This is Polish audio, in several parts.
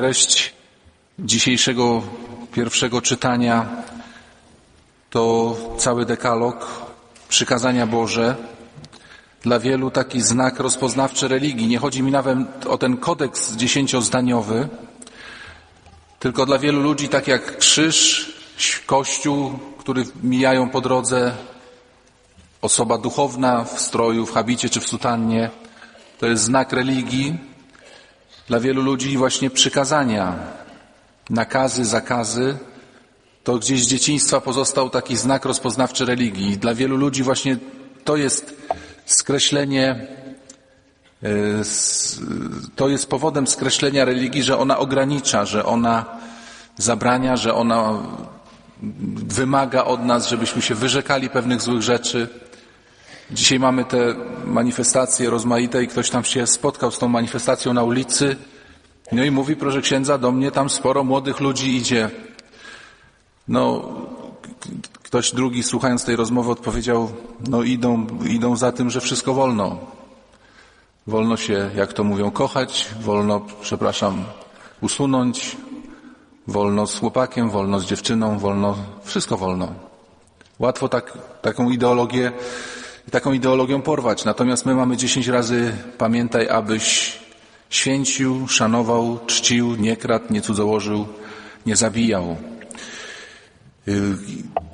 Treść dzisiejszego pierwszego czytania to cały dekalog, przykazania Boże. Dla wielu taki znak rozpoznawczy religii. Nie chodzi mi nawet o ten kodeks dziesięciozdaniowy, tylko dla wielu ludzi tak jak krzyż, kościół, który mijają po drodze, osoba duchowna w stroju, w habicie czy w sutannie, to jest znak religii. Dla wielu ludzi właśnie przykazania, nakazy, zakazy, to gdzieś z dzieciństwa pozostał taki znak rozpoznawczy religii. Dla wielu ludzi właśnie to jest skreślenie, e, to jest powodem skreślenia religii, że ona ogranicza, że ona zabrania, że ona wymaga od nas, żebyśmy się wyrzekali pewnych złych rzeczy. Dzisiaj mamy te manifestacje rozmaite i ktoś tam się spotkał z tą manifestacją na ulicy. No i mówi, proszę księdza, do mnie tam sporo młodych ludzi idzie. No, ktoś drugi słuchając tej rozmowy odpowiedział, no idą, idą za tym, że wszystko wolno. Wolno się, jak to mówią, kochać, wolno, przepraszam, usunąć, wolno z chłopakiem, wolno z dziewczyną, wolno, wszystko wolno. Łatwo tak, taką ideologię, taką ideologią porwać. Natomiast my mamy dziesięć razy pamiętaj, abyś święcił, szanował, czcił, nie kradł, nie cudzołożył, nie zabijał. Yy,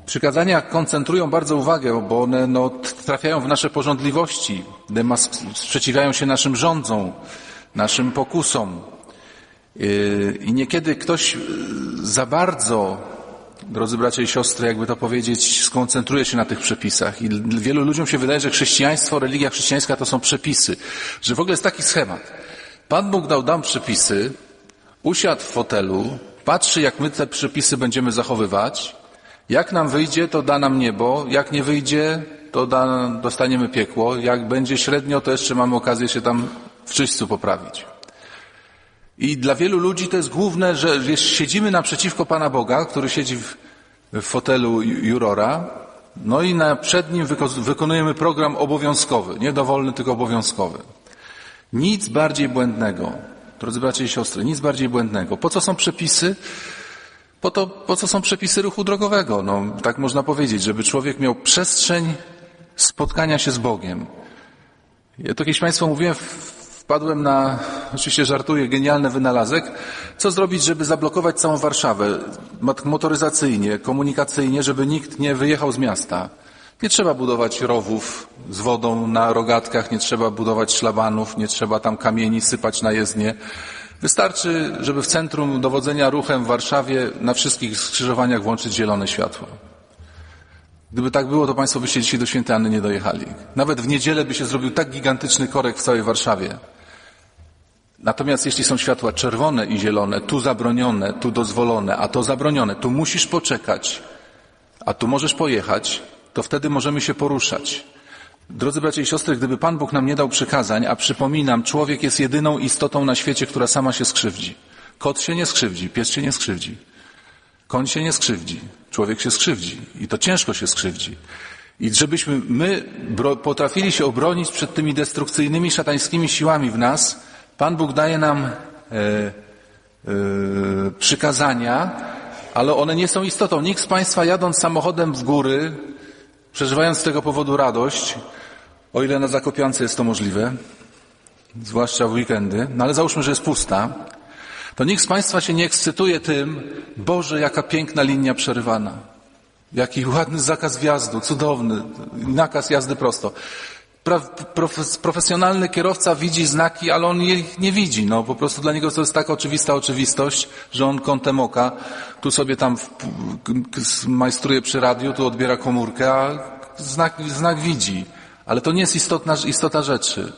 Przykazania koncentrują bardzo uwagę, bo one no, trafiają w nasze porządliwości, sprzeciwiają się naszym rządzom, naszym pokusom. Yy, I niekiedy ktoś yy, za bardzo, drodzy bracia i siostry, jakby to powiedzieć, skoncentruje się na tych przepisach. I wielu ludziom się wydaje, że chrześcijaństwo, religia chrześcijańska to są przepisy. Że w ogóle jest taki schemat. Pan Bóg dał nam przepisy, usiadł w fotelu, patrzy jak my te przepisy będziemy zachowywać. Jak nam wyjdzie, to da nam niebo. Jak nie wyjdzie, to da, dostaniemy piekło. Jak będzie średnio, to jeszcze mamy okazję się tam w czyśćcu poprawić. I dla wielu ludzi to jest główne, że jest- siedzimy naprzeciwko Pana Boga, który siedzi w, w fotelu ju- jurora, no i na, przed nim wyko- wykonujemy program obowiązkowy, nie dowolny, tylko obowiązkowy. Nic bardziej błędnego, drodzy bracia i siostry, nic bardziej błędnego. Po co są przepisy? Po, to, po co są przepisy ruchu drogowego? No, tak można powiedzieć, żeby człowiek miał przestrzeń spotkania się z Bogiem. Ja to kiedyś Państwu mówiłem, wpadłem na, oczywiście żartuję, genialny wynalazek. Co zrobić, żeby zablokować całą Warszawę motoryzacyjnie, komunikacyjnie, żeby nikt nie wyjechał z miasta? Nie trzeba budować rowów z wodą na rogatkach, nie trzeba budować szlabanów, nie trzeba tam kamieni sypać na jezdnię. Wystarczy, żeby w centrum dowodzenia ruchem w Warszawie na wszystkich skrzyżowaniach włączyć zielone światło. Gdyby tak było, to Państwo byście dzisiaj do Świętej Anny nie dojechali. Nawet w niedzielę by się zrobił tak gigantyczny korek w całej Warszawie. Natomiast jeśli są światła czerwone i zielone, tu zabronione, tu dozwolone, a to zabronione, tu musisz poczekać, a tu możesz pojechać, to wtedy możemy się poruszać. Drodzy bracia i siostry, gdyby Pan Bóg nam nie dał przykazań, a przypominam, człowiek jest jedyną istotą na świecie, która sama się skrzywdzi. Kot się nie skrzywdzi, pies się nie skrzywdzi. Koń się nie skrzywdzi, człowiek się skrzywdzi i to ciężko się skrzywdzi. I żebyśmy my potrafili się obronić przed tymi destrukcyjnymi, szatańskimi siłami w nas, Pan Bóg daje nam e, e, przykazania, ale one nie są istotą. Nikt z Państwa jadąc samochodem w góry, przeżywając z tego powodu radość, o ile na Zakopiance jest to możliwe, zwłaszcza w weekendy, no ale załóżmy, że jest pusta, to nikt z Państwa się nie ekscytuje tym, Boże, jaka piękna linia przerywana. Jaki ładny zakaz wjazdu, cudowny, nakaz jazdy prosto. Profesjonalny kierowca widzi znaki, ale on ich nie widzi. No, po prostu dla niego to jest taka oczywista oczywistość, że on kątem oka tu sobie tam majstruje przy radiu, tu odbiera komórkę, a znak, znak widzi. Ale to nie jest istotna, istota rzeczy.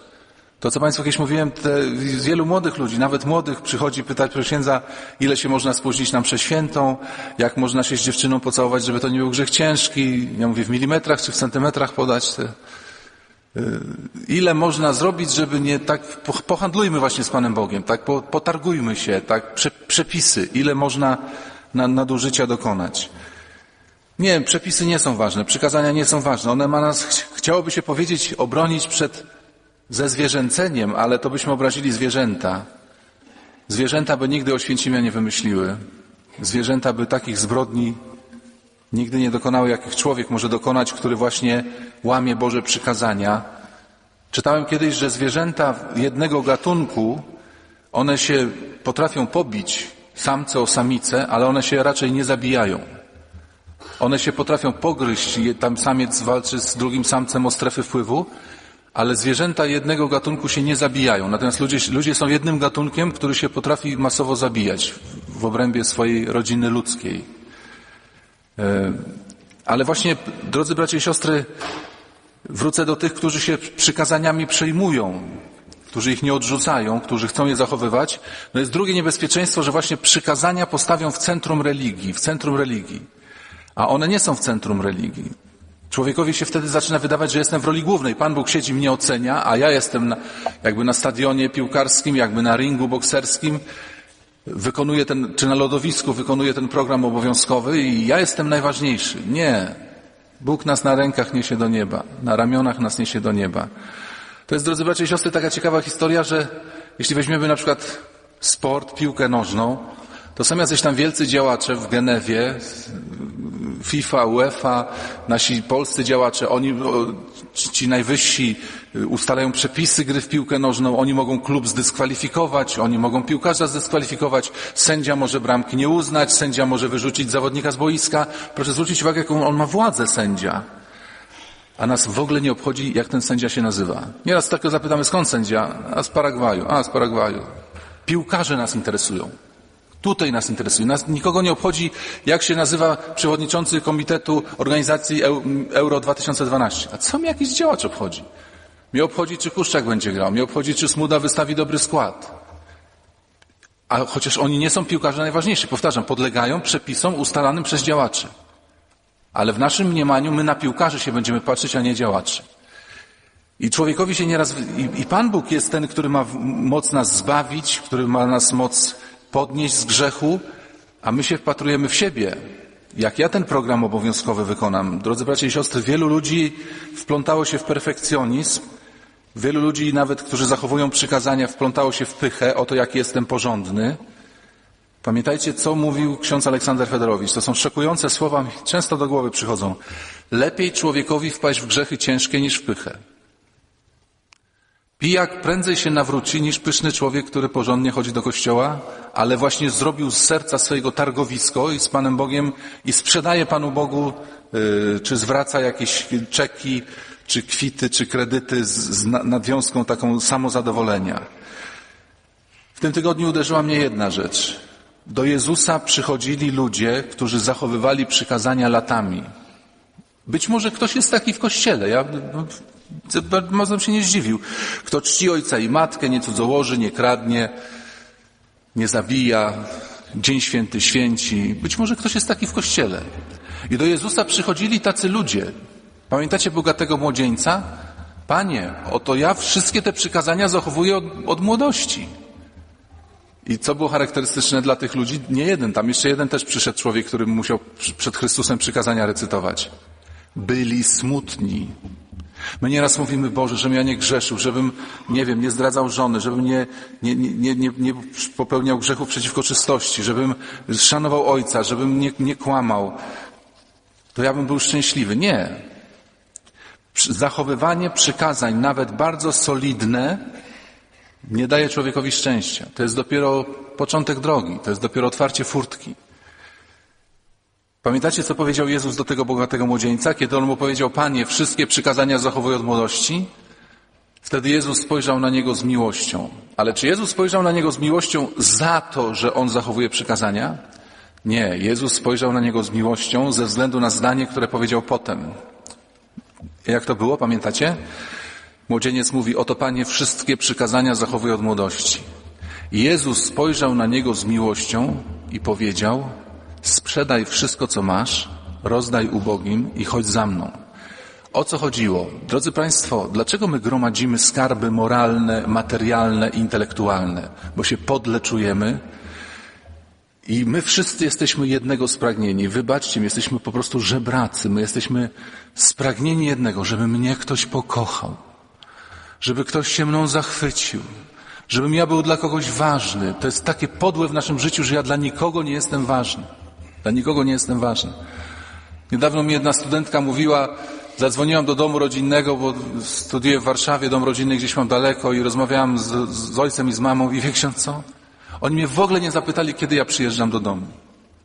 To, co Państwu kiedyś mówiłem, te, wielu młodych ludzi, nawet młodych, przychodzi pytać proszę księdza, ile się można spóźnić na mszę świętą, jak można się z dziewczyną pocałować, żeby to nie był grzech ciężki. Ja mówię, w milimetrach czy w centymetrach podać te. Y, Ile można zrobić, żeby nie tak, po- pohandlujmy właśnie z Panem Bogiem, tak, po, potargujmy się, tak, prze, przepisy, ile można na, nadużycia dokonać. Nie, przepisy nie są ważne, przykazania nie są ważne. One ma nas, ch- chciałoby się powiedzieć, obronić przed ze zwierzęceniem, ale to byśmy obrazili zwierzęta. Zwierzęta by nigdy Oświęcimia nie wymyśliły. Zwierzęta by takich zbrodni nigdy nie dokonały, jakich człowiek może dokonać, który właśnie łamie Boże przykazania. Czytałem kiedyś, że zwierzęta jednego gatunku, one się potrafią pobić, samce o samice, ale one się raczej nie zabijają. One się potrafią pogryźć, tam samiec walczy z drugim samcem o strefy wpływu, ale zwierzęta jednego gatunku się nie zabijają. Natomiast ludzie, ludzie są jednym gatunkiem, który się potrafi masowo zabijać w obrębie swojej rodziny ludzkiej. E, Ale właśnie, drodzy bracia i siostry, wrócę do tych, którzy się przykazaniami przejmują, którzy ich nie odrzucają, którzy chcą je zachowywać. No jest drugie niebezpieczeństwo, że właśnie przykazania postawią w centrum religii, w centrum religii. A one nie są w centrum religii. Człowiekowi się wtedy zaczyna wydawać, że jestem w roli głównej. Pan Bóg siedzi, mnie ocenia, a ja jestem na, jakby na stadionie piłkarskim, jakby na ringu bokserskim, wykonuję ten, czy na lodowisku wykonuję ten program obowiązkowy i ja jestem najważniejszy. Nie. Bóg nas na rękach niesie do nieba, na ramionach nas niesie do nieba. To jest, drodzy bracia i siostry, taka ciekawa historia, że jeśli weźmiemy na przykład sport, piłkę nożną, to są jacyś tam wielcy działacze w Genewie, FIFA, UEFA, nasi polscy działacze, oni, ci najwyżsi y, ustalają przepisy gry w piłkę nożną, oni mogą klub zdyskwalifikować, oni mogą piłkarza zdyskwalifikować, sędzia może bramki nie uznać, sędzia może wyrzucić zawodnika z boiska. Proszę zwrócić uwagę, jaką on ma władzę sędzia. A nas w ogóle nie obchodzi, jak ten sędzia się nazywa. Nieraz tylko zapytamy, skąd sędzia? A z Paragwaju. A, z Paragwaju. Piłkarze nas interesują. Tutaj nas interesuje. Nas nikogo nie obchodzi, jak się nazywa przewodniczący Komitetu Organizacji Eu- Euro 2012. A co mi jakiś działacz obchodzi? Mnie obchodzi, czy Kuszczak będzie grał. Mnie obchodzi, czy Smuda wystawi dobry skład. A chociaż oni nie są piłkarze najważniejsi. Powtarzam, podlegają przepisom ustalanym przez działaczy. Ale w naszym mniemaniu my na piłkarzy się będziemy patrzeć, a nie działaczy. I człowiekowi się nieraz, i, i Pan Bóg jest ten, który ma moc nas zbawić, który ma nas moc podnieść z grzechu, a my się wpatrujemy w siebie. Jak ja ten program obowiązkowy wykonam? Drodzy bracia i siostry, wielu ludzi wplątało się w perfekcjonizm, wielu ludzi nawet, którzy zachowują przykazania, wplątało się w pychę o to, jaki jestem porządny. Pamiętajcie, co mówił ksiądz Aleksander Federowicz. To są szokujące słowa, często do głowy przychodzą. Lepiej człowiekowi wpaść w grzechy ciężkie niż w pychę. Pijak prędzej się nawróci niż pyszny człowiek, który porządnie chodzi do kościoła, ale właśnie zrobił z serca swojego targowisko i z Panem Bogiem i sprzedaje Panu Bogu, yy, czy zwraca jakieś czeki, czy kwity, czy kredyty z, z na- nadwiązką taką samozadowolenia. W tym tygodniu uderzyła mnie jedna rzecz. Do Jezusa przychodzili ludzie, którzy zachowywali przykazania latami. Być może ktoś jest taki w kościele. Ja no, mocno się nie zdziwił. Kto czci ojca i matkę, nie cudzołoży, nie kradnie, nie zabija, dzień święty święci. Być może ktoś jest taki w kościele. I do Jezusa przychodzili tacy ludzie. Pamiętacie bogatego młodzieńca? Panie, oto ja wszystkie te przykazania zachowuję od, od młodości. I co było charakterystyczne dla tych ludzi? Nie jeden, tam jeszcze jeden też przyszedł człowiek, który musiał przed Chrystusem przykazania recytować. Byli smutni. My nieraz mówimy, Boże, żebym ja nie grzeszył, żebym, nie wiem, nie zdradzał żony, żebym nie, nie, nie, nie, nie, popełniał grzechów przeciwko czystości, żebym szanował ojca, żebym nie, nie kłamał. To ja bym był szczęśliwy. Nie. Zachowywanie przykazań, nawet bardzo solidne, nie daje człowiekowi szczęścia. To jest dopiero początek drogi, to jest dopiero otwarcie furtki. Pamiętacie, co powiedział Jezus do tego bogatego młodzieńca, kiedy on mu powiedział, Panie, wszystkie przykazania zachowuję od młodości? Wtedy Jezus spojrzał na niego z miłością. Ale czy Jezus spojrzał na niego z miłością za to, że on zachowuje przykazania? Nie, Jezus spojrzał na niego z miłością ze względu na zdanie, które powiedział potem. Jak to było, pamiętacie? Młodzieniec mówi, oto Panie, wszystkie przykazania zachowuję od młodości. Jezus spojrzał na niego z miłością i powiedział, sprzedaj wszystko, co masz, rozdaj ubogim i chodź za mną. O co chodziło? Drodzy Państwo, dlaczego my gromadzimy skarby moralne, materialne, intelektualne? Bo się podle czujemy i my wszyscy jesteśmy jednego spragnieni. Wybaczcie mi, jesteśmy po prostu żebracy. My jesteśmy spragnieni jednego, żeby mnie ktoś pokochał żeby ktoś się mną zachwycił, Żebym ja był dla kogoś ważny. To jest takie podłe w naszym życiu, że ja dla nikogo nie jestem ważny. Dla nikogo nie jestem ważny. Niedawno mi jedna studentka mówiła, zadzwoniłam do domu rodzinnego, bo studiuję w Warszawie, dom rodzinny gdzieś mam daleko i rozmawiałam z, z ojcem i z mamą i wie ksiądz co? Oni mnie w ogóle nie zapytali, kiedy ja przyjeżdżam do domu.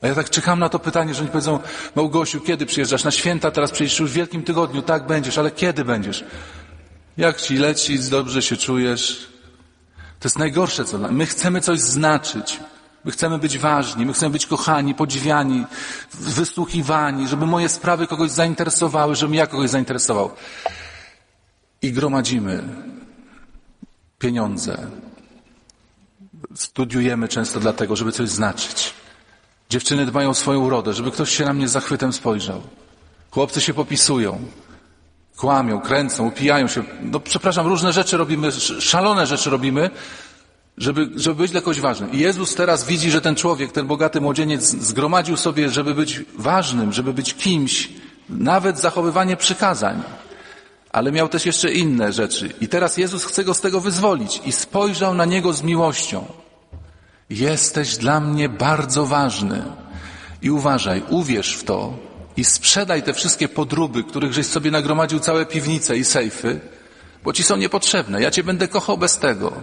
A ja tak czekam na to pytanie, że oni powiedzą, Małgosiu, kiedy przyjeżdżasz? Na święta teraz przyjedziesz już w Wielkim Tygodniu, tak będziesz, ale kiedy będziesz? Jak ci leci, dobrze się czujesz? To jest najgorsze, co my chcemy coś znaczyć. My chcemy być ważni, my chcemy być kochani, podziwiani, wysłuchiwani, żeby moje sprawy kogoś zainteresowały, żebym ja kogoś zainteresował. I gromadzimy pieniądze. Studiujemy często dlatego, żeby coś znaczyć. Dziewczyny dbają o swoją urodę, żeby ktoś się na mnie z zachwytem spojrzał. Chłopcy się popisują, kłamią, kręcą, upijają się. No przepraszam, różne rzeczy robimy, sz- szalone rzeczy robimy, żeby, żeby być dla kogoś ważnym. I Jezus teraz widzi, że ten człowiek, ten bogaty młodzieniec zgromadził sobie, żeby być ważnym, żeby być kimś, nawet zachowywanie przykazań. Ale miał też jeszcze inne rzeczy. I teraz Jezus chce go z tego wyzwolić i spojrzał na niego z miłością. Jesteś dla mnie bardzo ważny. I uważaj, uwierz w to i sprzedaj te wszystkie podróby, których żeś sobie nagromadził całe piwnice i sejfy, bo ci są niepotrzebne. Ja cię będę kochał bez tego.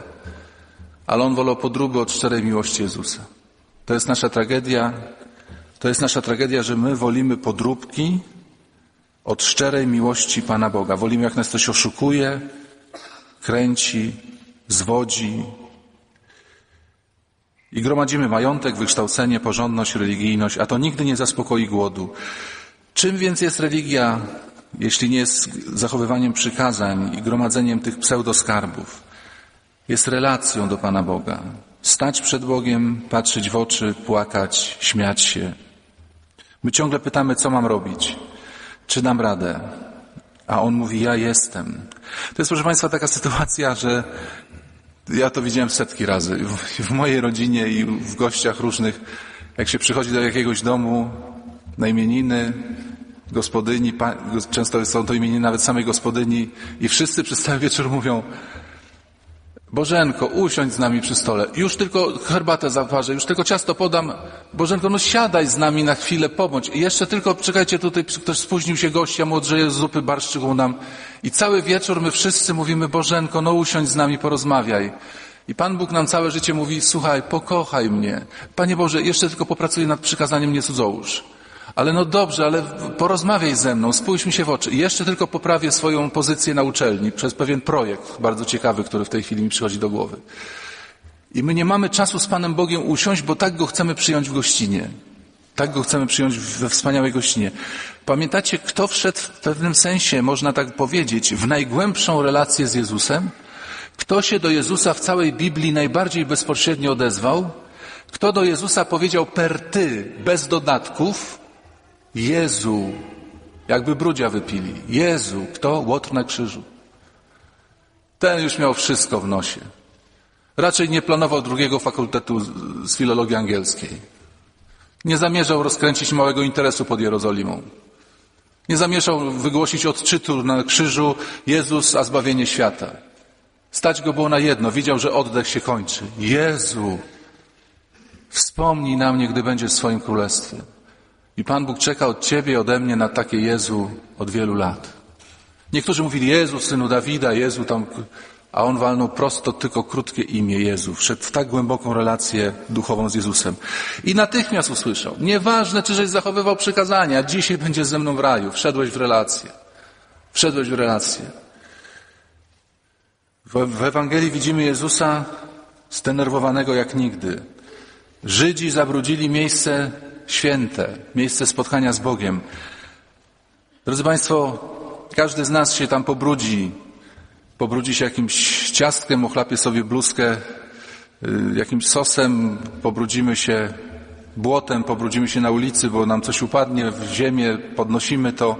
Ale on wolał podróby od szczerej miłości Jezusa. To jest nasza tragedia. To jest nasza tragedia, że my wolimy podróbki od szczerej miłości Pana Boga. Wolimy, jak nas coś oszukuje, kręci, zwodzi. I gromadzimy majątek, wykształcenie, porządność, religijność, a to nigdy nie zaspokoi głodu. Czym więc jest religia, jeśli nie jest zachowywaniem przykazań i gromadzeniem tych pseudoskarbów? Jest relacją do Pana Boga. Stać przed Bogiem, patrzeć w oczy, płakać, śmiać się. My ciągle pytamy, co mam robić, czy dam radę. A On mówi, ja jestem. To jest, proszę Państwa, taka sytuacja, że ja to widziałem setki razy. W, w mojej rodzinie i w gościach różnych, jak się przychodzi do jakiegoś domu na imieniny, gospodyni, pa, często są to imieniny nawet samej gospodyni i wszyscy przez cały wieczór mówią Bożenko, usiądź z nami przy stole. Już tylko herbatę zaparzę, już tylko ciasto podam. Bożenko, no siadaj z nami na chwilę, pobądź. I jeszcze tylko, czekajcie tutaj, ktoś spóźnił się gościa, młodrzeje z zupy barszczyku nam. I cały wieczór my wszyscy mówimy, Bożenko, no usiądź z nami, porozmawiaj. I Pan Bóg nam całe życie mówi, słuchaj, pokochaj mnie. Panie Boże, jeszcze tylko popracuję nad przykazaniem nie cudzołóż. Ale no dobrze, ale porozmawiaj ze mną, spójrz mi się w oczy. I jeszcze tylko poprawię swoją pozycję na uczelni przez pewien projekt bardzo ciekawy, który w tej chwili mi przychodzi do głowy. I my nie mamy czasu z Panem Bogiem usiąść, bo tak go chcemy przyjąć w gościnie. Tak go chcemy przyjąć we wspaniałej gościnie. Pamiętacie, kto wszedł w pewnym sensie, można tak powiedzieć, w najgłębszą relację z Jezusem? Kto się do Jezusa w całej Biblii najbardziej bezpośrednio odezwał? Kto do Jezusa powiedział per ty, bez dodatków? Jezu, jakby brudzia wypili. Jezu, kto? Łotr na krzyżu. Ten już miał wszystko w nosie. Raczej nie planował drugiego fakultetu z- filologii angielskiej. Nie zamierzał rozkręcić małego interesu pod Jerozolimą. Nie zamierzał wygłosić odczytu na krzyżu Jezus, a zbawienie świata. Stać go było na jedno. Widział, że oddech się kończy. Jezu, wspomnij na mnie, gdy będziesz w swoim królestwie. I Pan Bóg czeka od ciebie ode mnie na takie Jezu od wielu lat. Niektórzy mówili Jezu, synu Dawida, Jezu tam, a on walnął prosto tylko krótkie imię Jezu. Wszedł w tak głęboką relację duchową z Jezusem. I natychmiast usłyszał, nieważne, czy żeś zachowywał przykazania, dzisiaj będziesz ze mną w raju. Wszedłeś w relację. Wszedłeś w relację. W Ewangelii widzimy Jezusa zdenerwowanego jak nigdy. Żydzi zabrudzili miejsce święte, miejsce spotkania z Bogiem. Drodzy Państwo, każdy z nas się tam pobrudzi. Pobrudzi się jakimś ciastkiem, ochlapie sobie bluzkę, y, jakimś sosem, pobrudzimy się błotem, pobrudzimy się na ulicy, bo nam coś upadnie w ziemię, podnosimy to.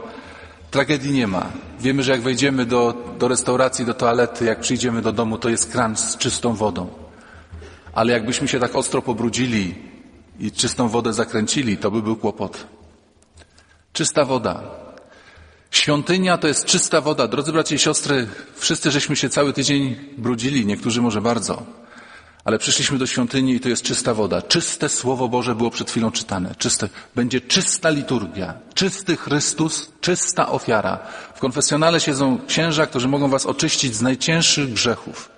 Tragedii nie ma. Wiemy, że jak wejdziemy do, do restauracji, do toalety, jak przyjdziemy do domu, to jest kran z czystą wodą. Ale jakbyśmy się tak ostro pobrudzili i czystą wodę zakręcili, to by był kłopot. Czysta woda. Świątynia to jest czysta woda. Drodzy bracia i siostry, wszyscy żeśmy się cały tydzień brudzili, niektórzy może bardzo. Ale przyszliśmy do świątyni i to jest czysta woda. Czyste Słowo Boże było przed chwilą czytane. Czyste. Będzie czysta liturgia. Czysty Chrystus, czysta ofiara. W konfesjonale siedzą księża, którzy mogą was oczyścić z najcięższych grzechów.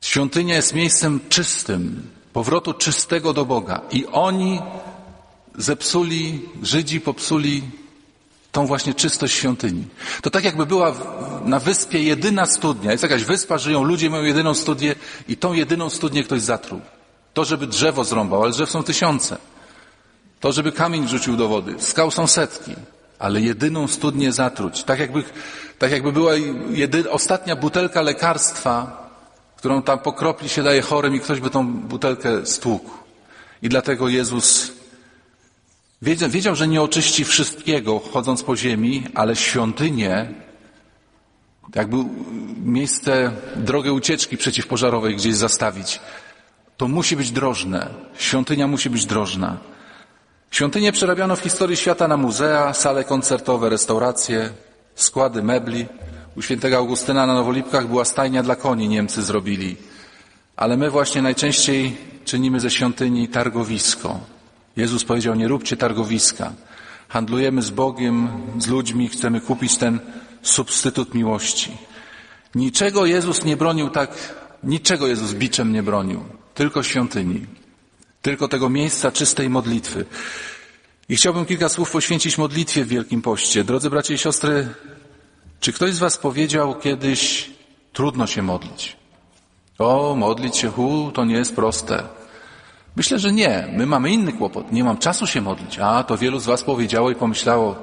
Świątynia jest miejscem czystym, powrotu czystego do Boga. I oni zepsuli, Żydzi popsuli tą właśnie czystość świątyni. To tak jakby była na wyspie jedyna studnia. Jest jakaś wyspa, żyją ludzie, mają jedyną studnię i tą jedyną studnię ktoś zatruł. To, żeby drzewo zrąbał, ale drzew są tysiące. To, żeby kamień wrzucił do wody. Skał są setki. Ale jedyną studnię zatruć. Tak jakby, tak jakby była jedy, ostatnia butelka lekarstwa, którą tam po kropli się daje chorym i ktoś by tą butelkę stłukł. I dlatego Jezus wiedział, wiedział, że nie oczyści wszystkiego chodząc po ziemi, ale świątynię, jakby miejsce, drogę ucieczki przeciwpożarowej gdzieś zastawić, to musi być drożne. Świątynia musi być drożna. Świątynię przerabiano w historii świata na muzea, sale koncertowe, restauracje, składy mebli. U świętego Augustyna na Nowolipkach była stajnia dla koni, Niemcy zrobili. Ale my właśnie najczęściej czynimy ze świątyni targowisko. Jezus powiedział, nie róbcie targowiska. Handlujemy z Bogiem, z ludźmi, chcemy kupić ten substytut miłości. Niczego Jezus nie bronił tak, niczego Jezus biczem nie bronił, tylko świątyni, tylko tego miejsca czystej modlitwy. I chciałbym kilka słów poświęcić modlitwie w Wielkim Poście. Drodzy bracia i siostry, czy ktoś z Was powiedział kiedyś, trudno się modlić? O, modlić się, hu, to nie jest proste. Myślę, że nie. My mamy inny kłopot. Nie mam czasu się modlić. A, to wielu z Was powiedziało i pomyślało,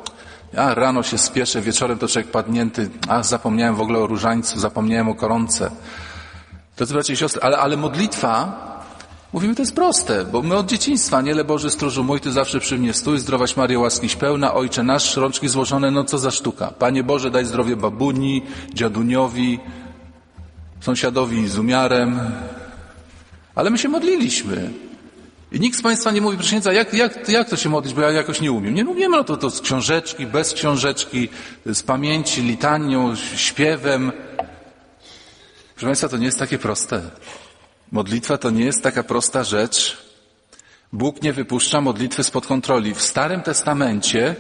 ja rano się spieszę, wieczorem to człowiek padnięty, a zapomniałem w ogóle o różańcu, zapomniałem o koronce. Drodzy bracia i siostry, ale, ale modlitwa, mówimy, to jest proste, bo my od dzieciństwa, niele Boży stróżu mój, Ty zawsze przy mnie stój, zdrowaś Mario, łaskiś pełna, Ojcze nasz, rączki złożone, no co za sztuka. Panie Boże, daj zdrowie babuni, dziaduniowi, sąsiadowi z umiarem. Ale my się modliliśmy. I nikt z Państwa nie mówi, proszę jak, jak, jak to się modlić, bo ja jakoś nie umiem. Nie umiemy, no to, to z książeczki, bez książeczki, z pamięci, litanią, śpiewem. Proszę Państwa, to nie jest takie proste. Modlitwa to nie jest taka prosta rzecz. Bóg nie wypuszcza modlitwy spod kontroli. W Starym Testamencie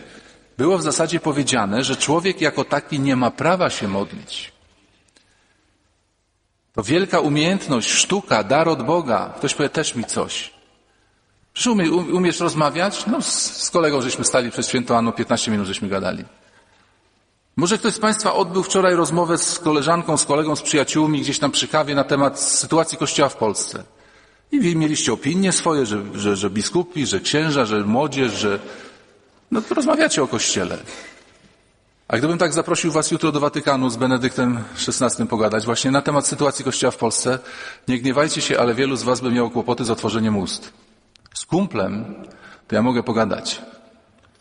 było w zasadzie powiedziane, że człowiek jako taki nie ma prawa się modlić. To wielka umiejętność, sztuka, dar od Boga. Ktoś powie, też mi coś. Umie, umiesz rozmawiać? No, z, kolegą żeśmy stali przed święto Anno, 15 minut żeśmy gadali. Może ktoś z Państwa odbył wczoraj rozmowę z koleżanką, z kolegą, z przyjaciółmi gdzieś tam przy kawie na temat sytuacji Kościoła w Polsce. I mieliście opinie swoje, że, że, że biskupi, że księża, że młodzież, że... No to rozmawiacie o Kościele. A gdybym tak zaprosił Was jutro do Watykanu z Benedyktem XVI pogadać właśnie na temat sytuacji Kościoła w Polsce, nie gniewajcie się, ale wielu z Was by miało kłopoty z otworzeniem ust. Z kumplem to ja mogę pogadać.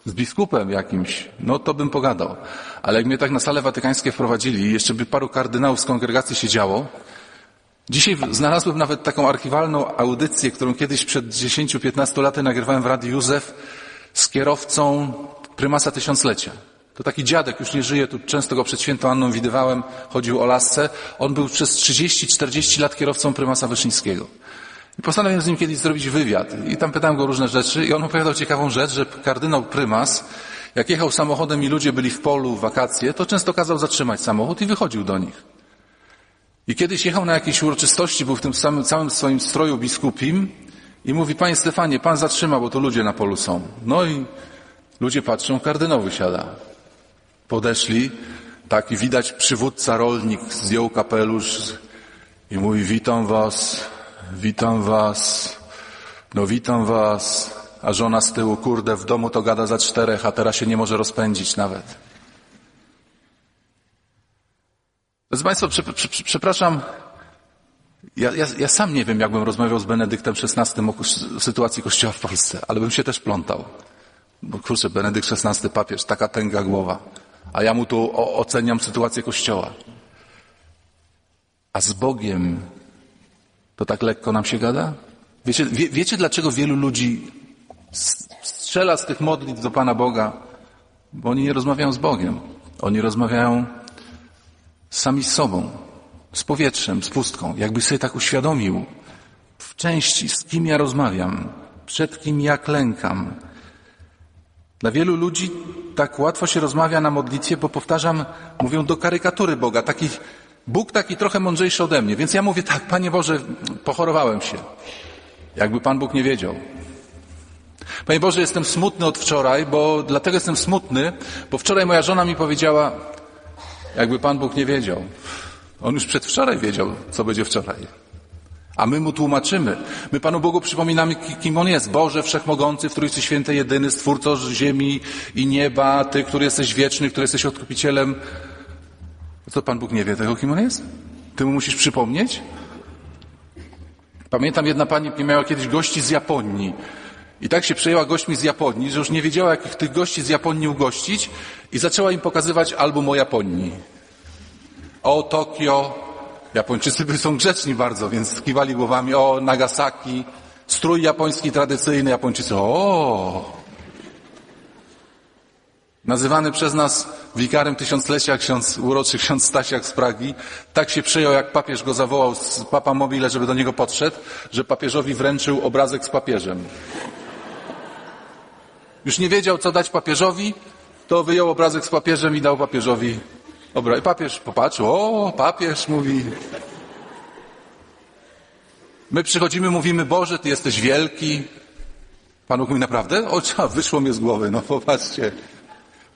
Z biskupem jakimś, no to bym pogadał. Ale jak mnie tak na salę watykańskie wprowadzili, jeszcze by paru kardynałów z kongregacji siedziało, Dzisiaj znalazłem nawet taką archiwalną audycję, którą kiedyś przed 10-15 laty nagrywałem w Radiu Józef z kierowcą prymasa tysiąclecia. To taki dziadek, już nie żyje, tu często go przed świętą Anną widywałem, chodził o lasce. On był przez 30-40 lat kierowcą prymasa Wyszyńskiego. I postanowiłem z nim kiedyś zrobić wywiad. I tam pytałem go o różne rzeczy i on opowiadał ciekawą rzecz, że kardynał prymas, jak jechał samochodem i ludzie byli w polu, w wakacje, to często kazał zatrzymać samochód i wychodził do nich. I kiedyś jechał na jakiejś uroczystości, był w tym samym, całym swoim stroju biskupim i mówi, panie Stefanie, pan zatrzyma, bo to ludzie na polu są. No i ludzie patrzą, kardynał wysiada. Podeszli, taki widać przywódca rolnik zdjął kapelusz i mówi, witam was, witam was, no witam was, a żona z tyłu, kurde, w domu to gada za czterech, a teraz się nie może rozpędzić nawet. Proszę Państwa, przepraszam, ja, ja, ja, sam nie wiem, jakbym rozmawiał z Benedyktem XVI o sytuacji Kościoła w Polsce, ale bym się też plątał. Bo kurczę, Benedykt XVI, papież, taka tęga głowa. A ja mu tu oceniam sytuację Kościoła. A z Bogiem to tak lekko nam się gada? Wiecie, wie, wiecie dlaczego wielu ludzi strzela z tych modlitw do Pana Boga? Bo oni nie rozmawiają z Bogiem. Oni rozmawiają sami z sobą. z powietrzem, z pustką. Jakbyś sobie tak uświadomił w części, z kim ja rozmawiam, przed kim ja klękam. Dla wielu ludzi tak łatwo się rozmawia na modlitwie, bo powtarzam, mówią do karykatury Boga. Taki, Bóg taki trochę mądrzejszy ode mnie. Więc ja mówię tak, Panie Boże, pochorowałem się. Jakby Pan Bóg nie wiedział. Panie Boże, jestem smutny od wczoraj, bo dlatego jestem smutny, bo wczoraj moja żona mi powiedziała, jakby Pan Bóg nie wiedział. On już przedwczoraj wiedział, co będzie wczoraj. A my mu tłumaczymy. My Panu Bogu przypominamy, ki- kim On jest. Boże Wszechmogący, w Trójcy Świętej Jedyny, Stwórco ziemi i nieba, Ty, który jesteś wieczny, który jesteś odkupicielem. Co Pan Bóg nie wie tego, kim On jest? Ty mu musisz przypomnieć? Pamiętam, jedna pani miała kiedyś gości z Japonii. I tak się przejęła gośćmi z Japonii, że już nie wiedziała, jakich tych gości z Japonii ugościć i zaczęła im pokazywać album o Japonii. O Tokio. Japończycy są grzeczni bardzo, więc kiwali głowami. O Nagasaki. Strój japoński tradycyjny. Japończycy. O. Nazywany przez nas wikarem tysiąclecia ksiądz, uroczy ksiądz Stasiak z Pragi, tak się przyjął, jak papież go zawołał z papa mobile, żeby do niego podszedł, że papieżowi wręczył obrazek z papieżem. Już nie wiedział, co dać papieżowi, to wyjął obrazek z papieżem i dał papieżowi obrazek. Papież popatrzył, o, papież mówi. My przychodzimy, mówimy, Boże, Ty jesteś wielki. Pan mówi, naprawdę? O, wyszło mi z głowy, no popatrzcie.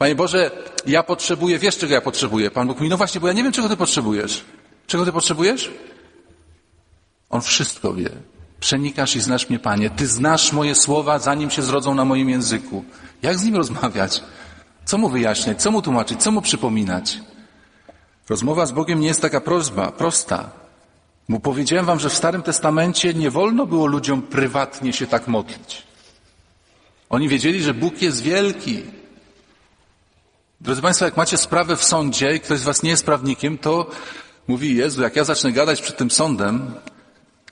Panie Boże, ja potrzebuję, wiesz czego ja potrzebuję? Pan Bóg mówi, no właśnie, bo ja nie wiem, czego Ty potrzebujesz. Czego Ty potrzebujesz? On wszystko wie. Przenikasz i znasz mnie, Panie. Ty znasz moje słowa, zanim się zrodzą na moim języku. Jak z nim rozmawiać? Co mu wyjaśniać? Co mu tłumaczyć? Co mu przypominać? Rozmowa z Bogiem nie jest taka prośba, prosta. Bo powiedziałem wam, że w Starym Testamencie nie wolno było ludziom prywatnie się tak modlić. Oni wiedzieli, że Bóg jest wielki. Drodzy Państwo, jak macie sprawę w sądzie i ktoś z Was nie jest prawnikiem, to mówi, Jezu, jak ja zacznę gadać przed tym sądem,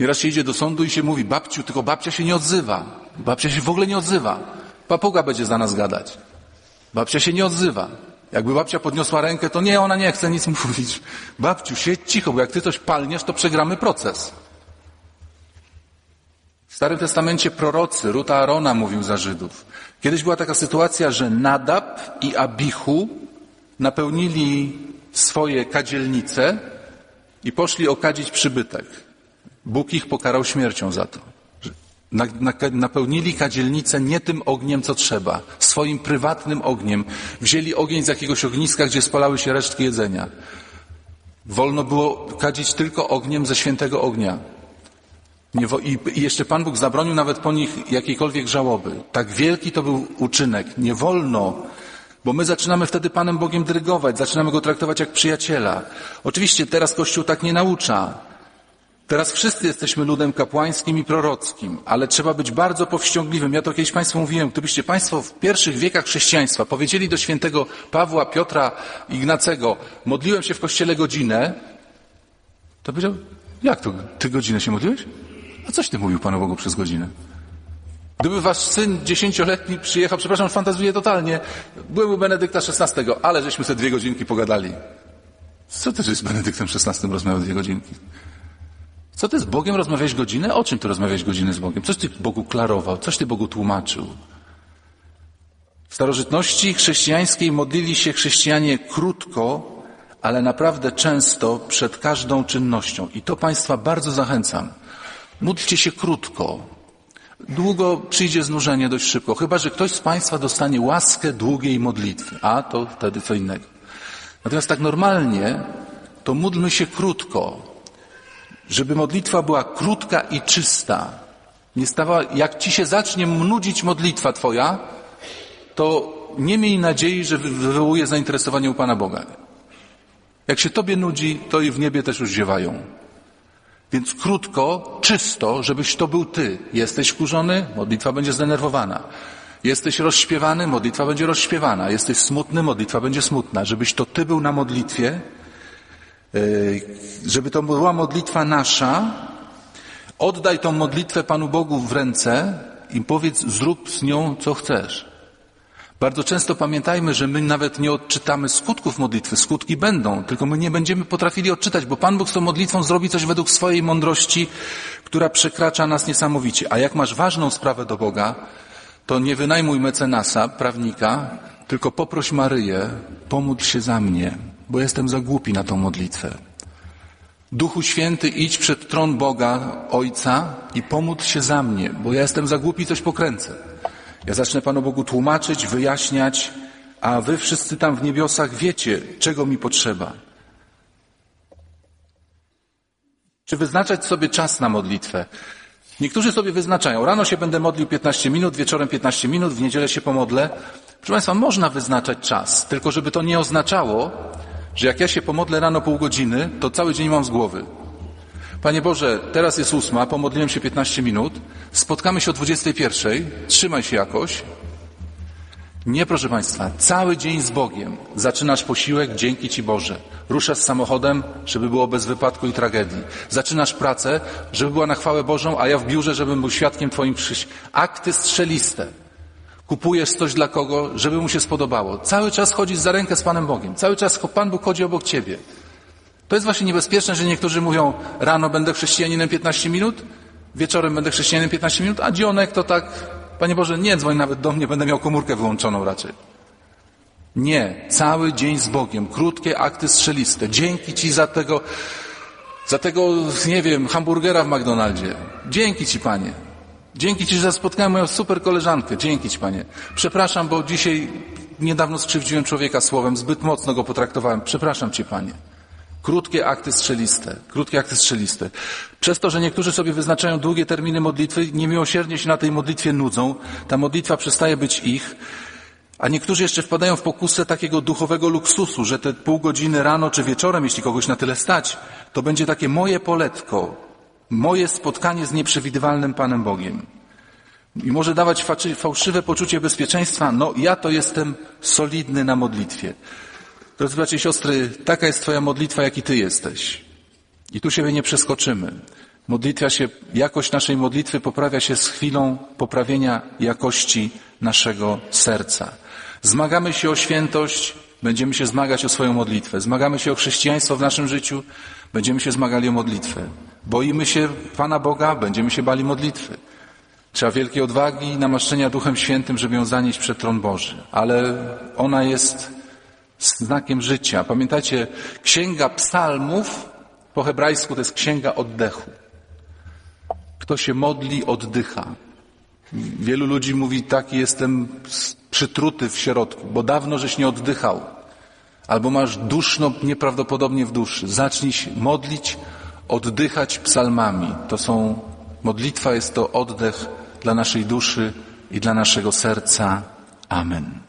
nieraz się idzie do sądu i się mówi, babciu, tylko babcia się nie odzywa. Babcia się w ogóle nie odzywa. Papuga będzie za nas gadać. Babcia się nie odzywa. Jakby babcia podniosła rękę, to nie, ona nie chce nic mówić. Babciu, siedź cicho, bo jak ty coś palniesz, to przegramy proces. W Starym Testamencie prorocy, Ruta Arona mówił za Żydów. Kiedyś była taka sytuacja, że Nadab i Abichu napełnili swoje kadzielnice i poszli okadzić przybytek. Bóg ich pokarał śmiercią za to. Na, na, napełnili kadzielnicę nie tym ogniem, co trzeba, swoim prywatnym ogniem. Wzięli ogień z jakiegoś ogniska, gdzie spalały się resztki jedzenia. Wolno było kadzić tylko ogniem ze świętego ognia. I jeszcze Pan Bóg zabronił nawet po nich jakiejkolwiek żałoby. Tak wielki to był uczynek. Nie wolno, bo my zaczynamy wtedy Panem Bogiem dyrygować, zaczynamy Go traktować jak przyjaciela. Oczywiście teraz Kościół tak nie naucza. Teraz wszyscy jesteśmy ludem kapłańskim i prorockim, ale trzeba być bardzo powściągliwym. Ja to kiedyś Państwu mówiłem, gdybyście Państwo w pierwszych wiekach chrześcijaństwa powiedzieli do świętego Pawła, Piotra, Ignacego, modliłem się w kościele godzinę, to powiedział, jak to, ty godzinę się modliłeś? A coś ty mówił Panu Bogu przez godzinę? Gdyby wasz syn dziesięcioletni przyjechał, przepraszam, fantazuję totalnie, byłem u Benedykta XVI, ale żeśmy sobie dwie godzinki pogadali. Co ty, że z Benedyktem XVI rozmawiał dwie godzinki? Co ty z Bogiem rozmawiałeś godzinę? O czym ty rozmawiałeś godzinę z Bogiem? Coś ty Bogu klarował? Coś ty Bogu tłumaczył? W starożytności chrześcijańskiej modlili się chrześcijanie krótko, ale naprawdę często przed każdą czynnością. I to Państwa bardzo zachęcam. Módlcie się krótko. Długo przyjdzie znużenie dość szybko, chyba że ktoś z Państwa dostanie łaskę długiej modlitwy, a to wtedy co innego. Natomiast tak normalnie, to módlmy się krótko, żeby modlitwa była krótka i czysta. Nie stawała, jak ci się zacznie nudzić modlitwa Twoja, to nie miej nadziei, że wy- wywołuje zainteresowanie u Pana Boga. Jak się Tobie nudzi, to i w niebie też już ziewają. Więc krótko, czysto, żebyś to był Ty. Jesteś wkurzony, modlitwa będzie zdenerwowana. Jesteś rozśpiewany, modlitwa będzie rozśpiewana. Jesteś smutny, modlitwa będzie smutna. Żebyś to Ty był na modlitwie, yy, żeby to była modlitwa nasza. Oddaj tą modlitwę Panu Bogu w ręce i powiedz, zrób z nią, co chcesz. Bardzo często pamiętajmy, że my nawet nie odczytamy skutków modlitwy. Skutki będą, tylko my nie będziemy potrafili odczytać, bo Pan Bóg z tą modlitwą zrobi coś według swojej mądrości, która przekracza nas niesamowicie. A jak masz ważną sprawę do Boga, to nie wynajmuj mecenasa, prawnika, tylko poproś Maryję, pomódl się za mnie, bo jestem za głupi na tą modlitwę. Duchu Święty, idź przed tron Boga, Ojca i pomódl się za mnie, bo ja jestem za głupi, coś pokręcę. Ja zacznę Panu Bogu tłumaczyć, wyjaśniać, a wy wszyscy tam w niebiosach wiecie, czego mi potrzeba. Czy wyznaczać sobie czas na modlitwę? Niektórzy sobie wyznaczają. Rano się będę modlił 15 minut, wieczorem 15 minut, w niedzielę się pomodlę. Proszę Państwa, można wyznaczać czas, tylko żeby to nie oznaczało, że jak ja się pomodlę rano pół godziny, to cały dzień mam z głowy. Panie Boże, teraz jest ósma, pomodliłem się 15 minut, spotkamy się o 21, trzymaj się jakoś. Nie, proszę Państwa, cały dzień z Bogiem. Zaczynasz posiłek, dzięki Ci Boże. Ruszasz samochodem, żeby było bez wypadku i tragedii. Zaczynasz pracę, żeby była na chwałę Bożą, a ja w biurze, żebym był świadkiem Twoim przyjść. Akty strzeliste. Kupujesz coś dla kogo, żeby mu się spodobało. Cały czas chodzisz za rękę z Panem Bogiem. Cały czas Pan Bóg chodzi obok Ciebie. To jest właśnie niebezpieczne, że niektórzy mówią, rano będę chrześcijaninem 15 minut, wieczorem będę chrześcijaninem 15 minut, a dzionek to tak, Panie Boże, nie dzwoń nawet do mnie, będę miał komórkę wyłączoną raczej. Nie, cały dzień z Bogiem, krótkie akty strzeliste. Dzięki Ci za tego, za tego, nie wiem, hamburgera w McDonaldzie. Dzięki Ci, Panie. Dzięki Ci, że spotkałem moją super koleżankę. Dzięki Ci, Panie. Przepraszam, bo dzisiaj niedawno skrzywdziłem człowieka słowem, zbyt mocno go potraktowałem. Przepraszam Cię, Panie. Krótkie akty strzeliste, krótkie akty strzeliste. Przez to, że niektórzy sobie wyznaczają długie terminy modlitwy, niemiłosiernie się na tej modlitwie nudzą, ta modlitwa przestaje być ich, a niektórzy jeszcze wpadają w pokusę takiego duchowego luksusu, że te pół godziny rano czy wieczorem, jeśli kogoś na tyle stać, to będzie takie moje poletko, moje spotkanie z nieprzewidywalnym Panem Bogiem. I może dawać fałszywe poczucie bezpieczeństwa, no ja to jestem solidny na modlitwie. Drodzy bracia i siostry, taka jest Twoja modlitwa, jaki Ty jesteś. I tu siebie nie przeskoczymy. Modlitwa się, jakość naszej modlitwy poprawia się z chwilą poprawienia jakości naszego serca. Zmagamy się o świętość, będziemy się zmagać o swoją modlitwę. Zmagamy się o chrześcijaństwo w naszym życiu, będziemy się zmagali o modlitwę. Boimy się Pana Boga, będziemy się bali modlitwy. Trzeba wielkiej odwagi i namaszczenia Duchem Świętym, żeby ją zanieść przed tron Boży. Ale ona jest znakiem życia. Pamiętacie, księga psalmów po hebrajsku to jest księga oddechu. Kto się modli, oddycha. Wielu ludzi mówi, taki jestem przytruty w środku, bo dawno żeś nie oddychał. Albo masz duszno nieprawdopodobnie w duszy. Zacznij się modlić, oddychać psalmami. To są, modlitwa jest to oddech dla naszej duszy i dla naszego serca. Amen.